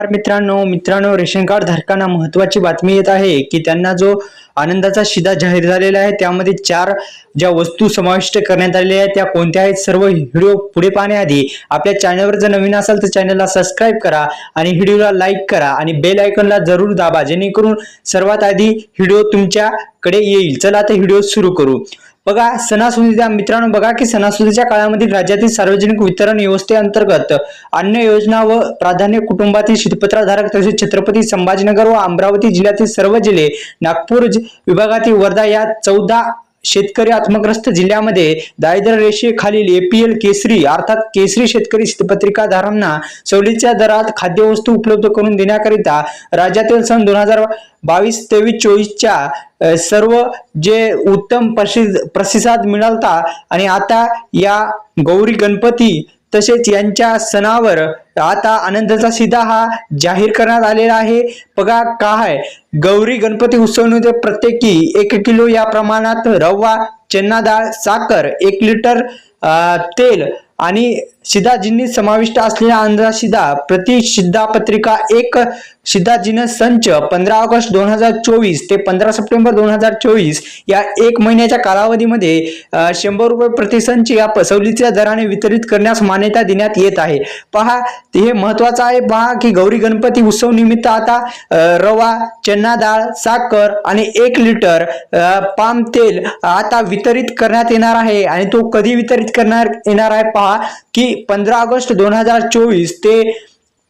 मित्रांनो मित्रांनो ration card धारकांना महत्वाची बातमी येत आहे की त्यांना जो आनंदाचा शिदा जाहीर झालेला आहे त्यामध्ये चार ज्या वस्तू समाविष्ट करण्यात आलेल्या आहेत त्या कोणत्या आहेत सर्व व्हिडिओ पुढे पाहण्याआधी आपल्या चॅनलवर जर नवीन असाल तर चॅनलला सबस्क्राईब करा आणि व्हिडिओला लाईक करा आणि बेल आयकॉनला जरूर दाबा जेणेकरून सर्वात आधी व्हिडिओ तुमच्याकडे येईल. चला आता व्हिडिओ सुरू करू. बघा सणासुदीच्या मित्रांनो बघा की सणासुदीच्या काळामध्ये राज्यातील सार्वजनिक वितरण व्यवस्थेअंतर्गत अन्य योजना व प्राधान्य कुटुंबातील शीतपत्राधारक तसेच छत्रपती संभाजीनगर व अमरावती जिल्ह्यातील सर्व जिल्हे नागपूर विभागातील वर्धा या चौदा शेतकरी आत्मग्रस्त जिल्ह्यामध्ये दारिद्र्य रेषेखालील एपीएल केसरी अर्थात केसरी शेतकरी पत्रिकाधारांना सवलीच्या दरात खाद्यवस्तू उपलब्ध करून देण्याकरिता राज्यातील सन दोन हजार बावीस तेवीस चोवीसच्या सर्व जे उत्तम प्रसिद्ध प्रतिसाद मिळालता आणि आता या गौरी गणपती तसेच यांच्या सणावर आता आनंदाचा सीधा हा जाहीर करण्यात आलेला आहे. बघा काय गौरी गणपती उत्सवामध्ये प्रत्येकी एक किलो या प्रमाणात रवा चन्ना डाळ साखर एक लिटर तेल आणि शिधाजींनी समाविष्ट असलेला अंदाज शिधा प्रति शिधापत्रिका एक शिधाजीनं संच पंधरा ऑगस्ट दोन हजार चोवीस ते पंधरा सप्टेंबर दोन हजार चोवीस या एक महिन्याच्या कालावधीमध्ये शंभर रुपये प्रतिसंच या सवलतीच्या दराने वितरित करण्यास मान्यता देण्यात येत आहे. पहा हे महत्वाचं आहे. पहा की गौरी गणपती उत्सव निमित्त आता रवा चन्ना डाळ साखर आणि एक लिटर पाम तेल आता वितरित करण्यात येणार आहे आणि तो कधी वितरित करणार येणार आहे पहा. की पंधरा ऑगस्ट दोन हजार चोवीस ते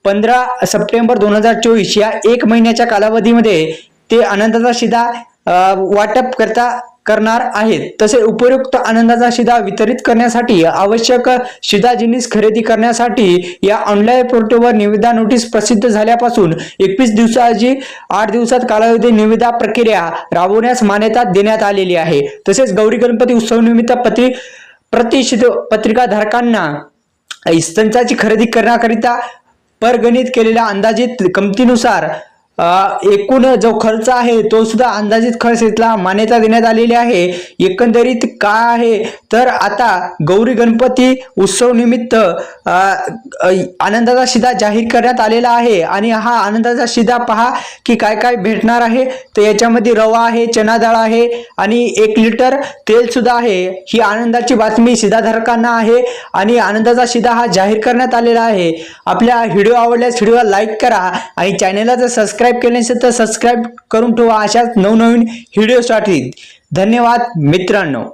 पंधरा सप्टेंबर दोन हजार चोवीस या एक महिन्याच्या कालावधीमध्ये ते आनंदाचा शिदा वाटप करता करणार आहेत. तसे उपयुक्त आनंदाचा शिदा वितरित करण्यासाठी आवश्यक शिधा जिनिस खरेदी करण्यासाठी या ऑनलाईन पोर्टलवर निविदा नोटीस प्रसिद्ध झाल्यापासून एकवीस दिवसाची आठ दिवसात कालावधी निविदा प्रक्रिया राबवण्यास मान्यता देण्यात आलेली आहे. तसेच गौरी गणपती उत्सव निमित्त पती प्रतिशिध पत्रिकाधारकांना संचाची खरेदी करण्याकरिता परगणित केलेल्या अंदाजित किमतीनुसार एकूण जो खर्च आहे तो सुद्धा अंदाजित खर्च इथला मान्यता देण्यात आलेली आहे. एकंदरीत काय आहे? तर आता गौरी गणपती उत्सव निमित्त आनंदाचा शिदा जाहीर करण्यात आलेला आहे. आणि हा आनंदाचा शिदा पहा की काय काय भेटणार आहे. तर याच्यामध्ये रवा आहे चना डाळ आहे आणि एक लिटर तेल सुद्धा आहे. ही आनंदाची बातमी शिधाधारकांना आहे आणि आनंदाचा शिदा हा जाहीर करण्यात आलेला आहे. आपल्या व्हिडिओ आवडल्यास व्हिडिओला लाईक करा आणि चॅनेलला जर सबस्क्राईब केले नसेल तर सबस्क्राईब करून ठेवा अशाच नवनवीन व्हिडिओसाठी धन्यवाद मित्रांनो.